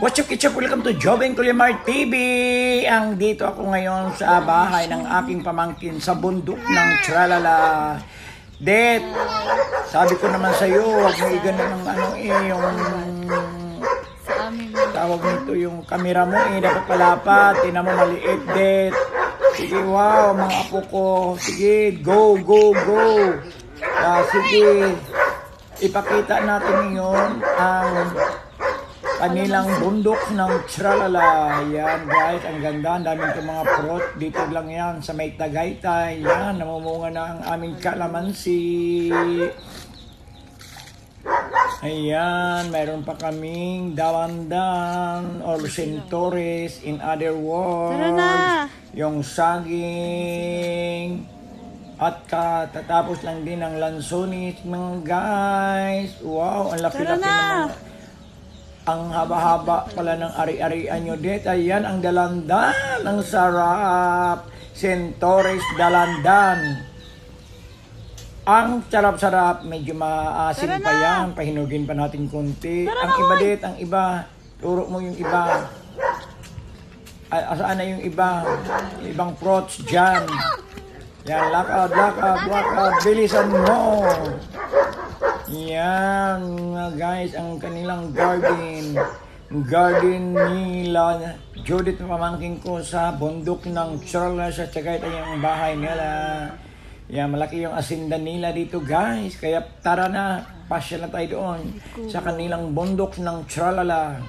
What's up, Kitchup? Welcome to Jobing Kulimar TV! Ang dito ako ngayon sa bahay ng aking pamangkin sa bundok ng Tralala. Det, sabi ko naman sa iyo, huwag mo igano ng ano eh, yung tawag nito yung kamera mo eh, dapat palapat, tinan mo maliit, Det. Sige, wow, mga apo ko. Sige, go, go, go. Ah, sige, ipakita natin ngayon ang kanilang bundok ng Tralala. Yan guys, ang ganda. Ang daming itong mga prot. Dito lang yan sa may Tagaytay. Yan, namumunga na ang aming kalamansi. Ayan, mayroon pa kaming dawandan or centores in other words. Yung saging. At katatapos lang din ang lansonis, mga guys. Wow, ang laki-laki Tara na! ng mga ang haba-haba pala ng ari-arian nyo dit. Ayan, ang dalandan. Ang sarap. Centores dalandan. Ang sarap-sarap. Medyo maasin Tara pa yan. Pahinugin pa natin konti. Tara ang na, iba dit, ang iba. Turo mo yung iba. Asaan na yung iba? Yung ibang prots dyan. Yan, lakad, lakad, lakad. Bilisan mo. Yan, mga guys, ang kanilang garden. Garden nila. Judith na pamangkin ko sa bundok ng Charles at saka ito yung bahay nila. Yan, malaki yung asinda nila dito guys. Kaya tara na, pasya na tayo doon sa kanilang bundok ng Tralala.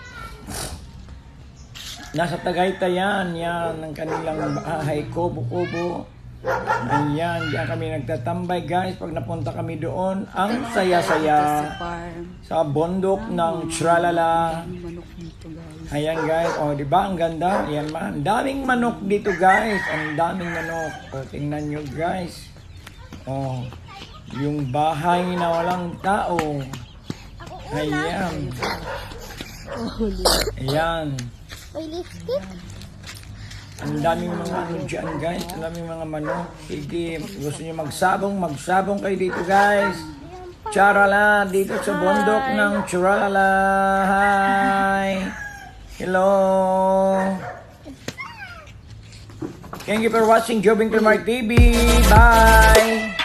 Nasa Tagaytay yan, yan ang kanilang bahay, kubo-kubo. Ayan, diyan kami nagtatambay guys. Pag napunta kami doon, ang Sa saya-saya sa bundok ng Tralala. Ayan guys, oh, di ba ang ganda? Ayan man, ang daming manok dito guys. Ang daming manok. O, tingnan nyo guys. Oh, yung bahay na walang tao. Ayan. Ayan. May lipstick? Ang daming mga ano dyan guys. Ang daming mga manok. Sige, gusto nyo magsabong, magsabong kayo dito guys. Charala, dito sa bundok ng Charala. Hi! Hello! Thank you for watching Jobing Kumar TV. Bye!